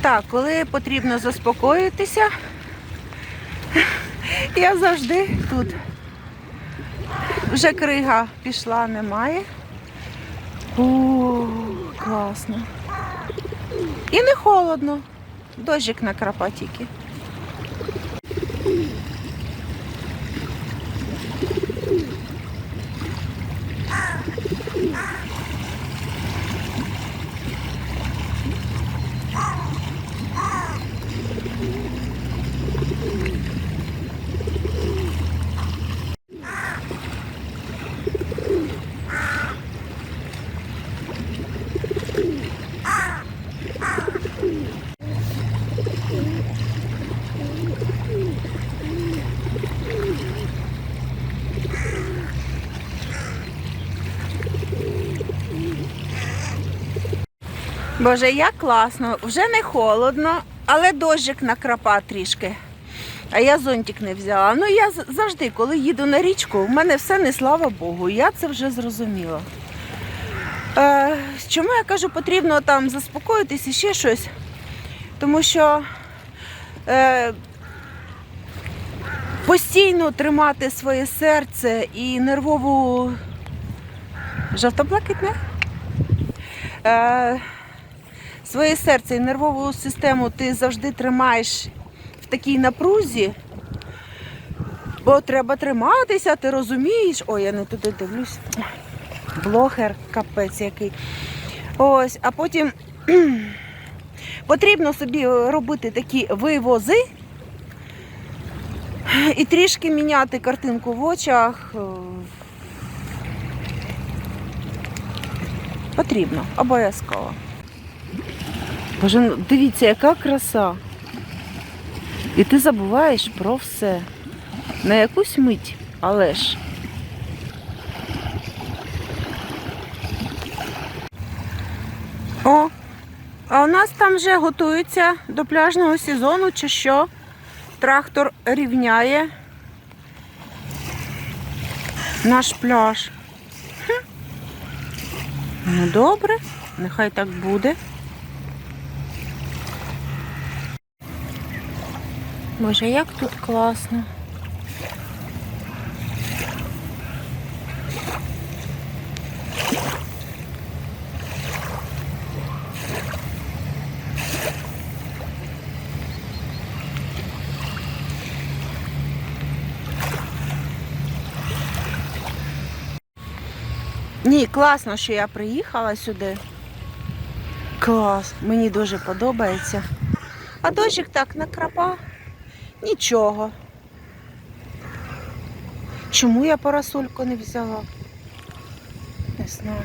Так, коли потрібно заспокоїтися, я завжди тут. Вже крига пішла, немає. О, класно. І не холодно. Дощик на тільки. Боже, як класно. Вже не холодно, але дощик накрапа трішки. А я зонтик не взяла. Ну я завжди, коли їду на річку, в мене все не слава Богу. Я це вже зрозуміла. Е, чому я кажу, потрібно там заспокоїтись і ще щось? Тому що е, постійно тримати своє серце і нервову жовто-блакитне. Е, своє серце і нервову систему ти завжди тримаєш в такій напрузі, бо треба триматися, ти розумієш. Ой, я не туди дивлюсь. Блогер, капець який. Ось, а потім потрібно собі робити такі вивози і трішки міняти картинку в очах. Потрібно, обов'язково. Боже, ну, дивіться, яка краса. І ти забуваєш про все. На якусь мить, але ж. О, а у нас там вже готуються до пляжного сезону, чи що? Трактор рівняє наш пляж. Хм. Ну добре, нехай так буде. Боже, як тут класно. Ні, класно, що я приїхала сюди. Клас, мені дуже подобається. А дощик так накрапа. Нічого. Чому я парасольку не взяла? Не знаю.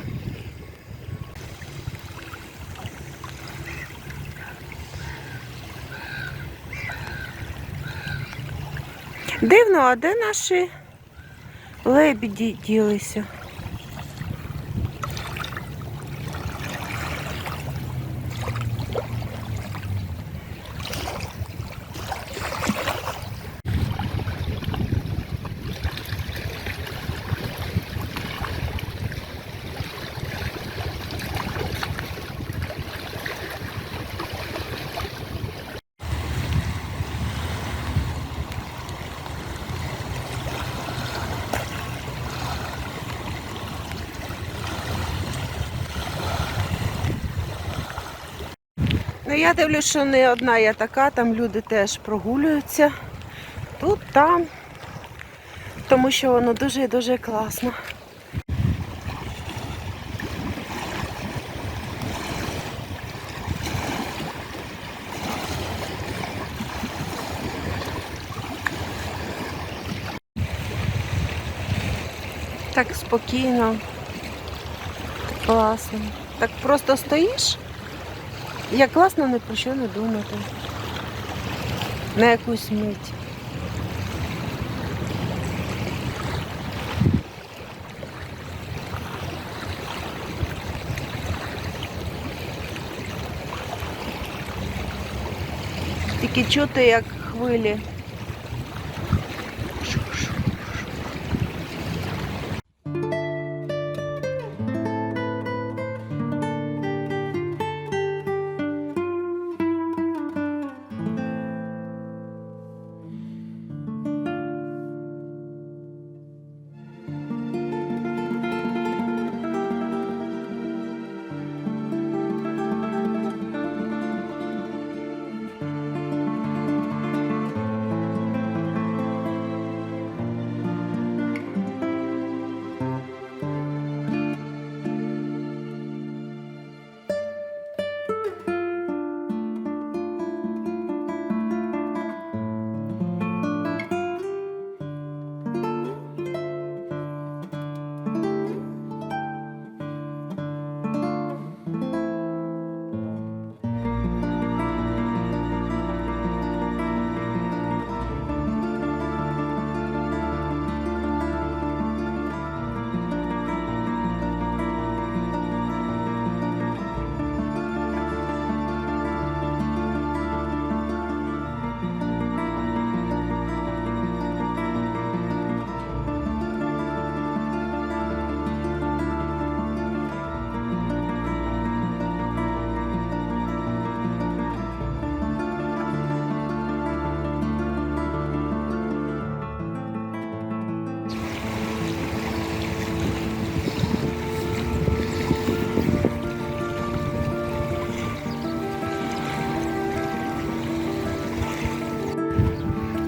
Дивно, а де наші лебіді ділися? Я дивлюсь, що не одна я така, там люди теж прогулюються. Тут, там. Тому що воно дуже і дуже класно. Так спокійно, так класно. Так просто стоїш. Як класно не про що не думати. На якусь мить. Тільки чути, як хвилі.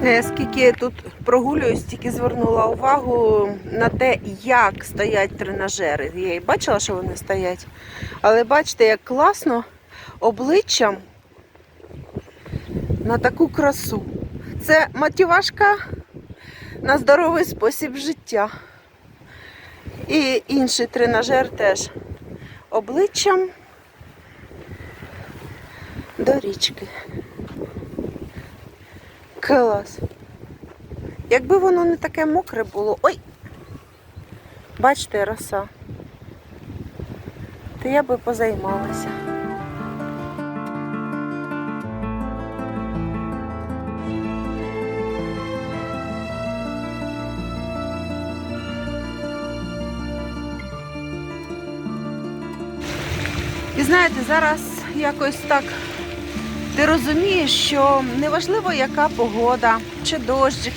Скільки тут прогулююсь, тільки звернула увагу на те, як стоять тренажери. Я і бачила, що вони стоять. Але бачите, як класно обличчям на таку красу. Це мотивашка на здоровий спосіб життя. І інший тренажер теж обличчям до річки. Клас. Якби воно не таке мокре було. Ой! Бачите, роса. То я би позаймалася. І знаєте, зараз якось так ти розумієш, що неважливо, яка погода, чи дощик,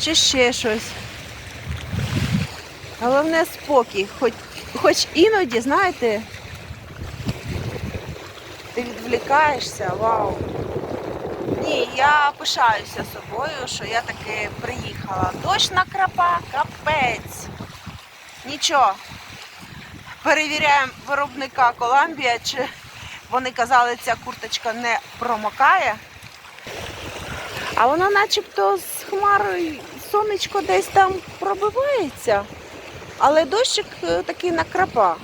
чи ще щось. Головне спокій, хоч, хоч іноді, знаєте, ти відвлікаєшся, вау. Ні, я пишаюся собою, що я таки приїхала. Дощ накрапа, капець. Нічого. Перевіряємо виробника Коламбія, чи вони казали, ця курточка не промокає. А воно начебто з хмари сонечко десь там пробивається, але дощик е, такий накрапа.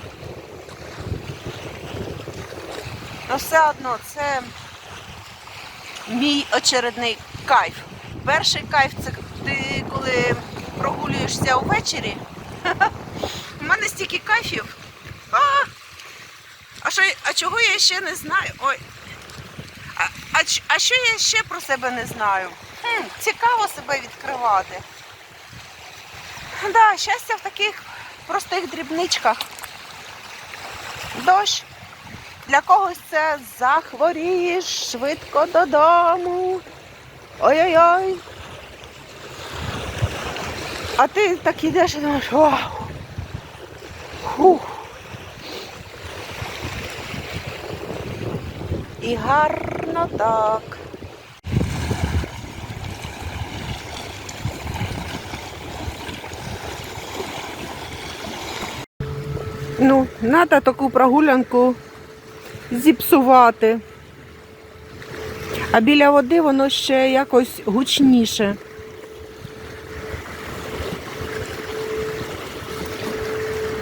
Ну все одно це мій очередний кайф. Перший кайф це ти коли прогулюєшся увечері. У мене стільки кайфів. А, а, що, а чого я ще не знаю? Ой. А, а, а що я ще про себе не знаю? Хм, цікаво себе відкривати. Да, щастя в таких простих дрібничках. Дощ. Для когось це захворієш швидко додому. Ой-ой-ой. А ти так ідеш і думаєш, вау. Фух. І гарно так. Ну, треба таку прогулянку зіпсувати. А біля води воно ще якось гучніше.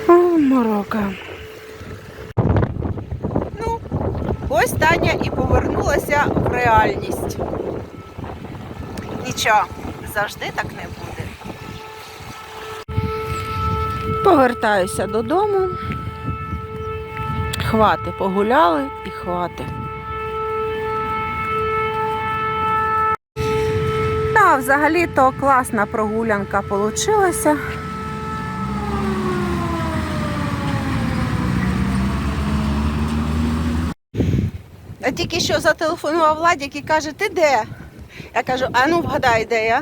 О, морока. Ну, ось і повернулася в реальність. Нічого, завжди так не буде. Повертаюся додому. Хвати, погуляли і хвати. Та, взагалі-то класна прогулянка получилася. Тільки що зателефонував Владик і каже, ти де? Я кажу, а ну вгадай, де я.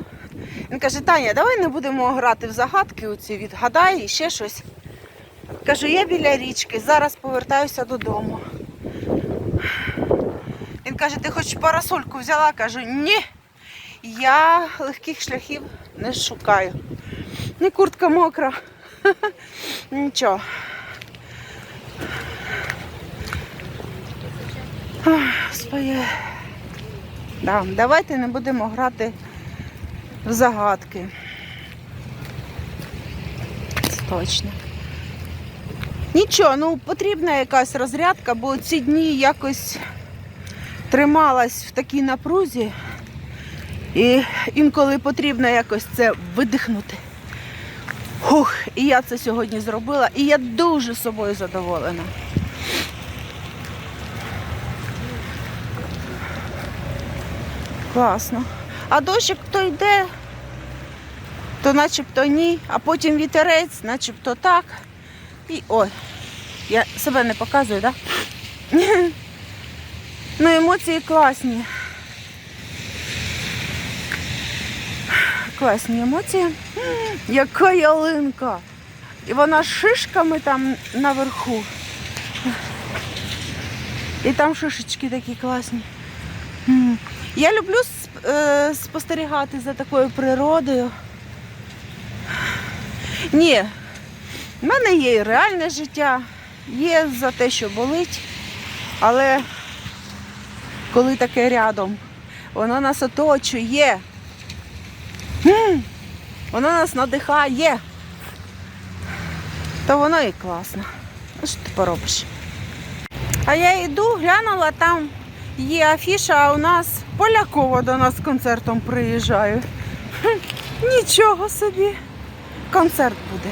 Він каже, Таня, давай не будемо грати в загадки оці, відгадай і ще щось. Кажу, я біля річки, зараз повертаюся додому. Він каже, ти хоч парасольку взяла? Кажу, ні. Я легких шляхів не шукаю. Ні куртка мокра. Нічого. Своє. Да, давайте не будемо грати в загадки. Це точно. Нічого, ну потрібна якась розрядка, бо ці дні якось трималась в такій напрузі. І інколи потрібно якось це видихнути. Хух, і я це сьогодні зробила, і я дуже собою задоволена. Класно. А дощик то йде, то начебто ні, а потім вітерець, начебто так. І ой, я себе не показую, так? Да? Ну, емоції класні. Класні емоції. Яка ялинка! І вона з шишками там наверху. І там шишечки такі класні. Я люблю е, спостерігати за такою природою. Ні, в мене є і реальне життя, є за те, що болить, але коли таке рядом, воно нас оточує, воно нас надихає, то воно і класно. Що ти поробиш? А я йду, глянула, там є афіша, а у нас Полякова до нас з концертом приїжджає. Нічого собі. Концерт буде.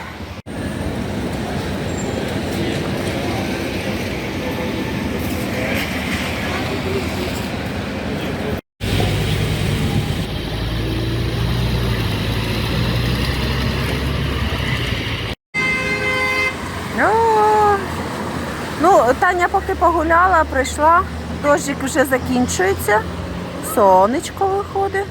Ну, Таня поки погуляла, прийшла, дощик вже закінчується, сонечко виходить.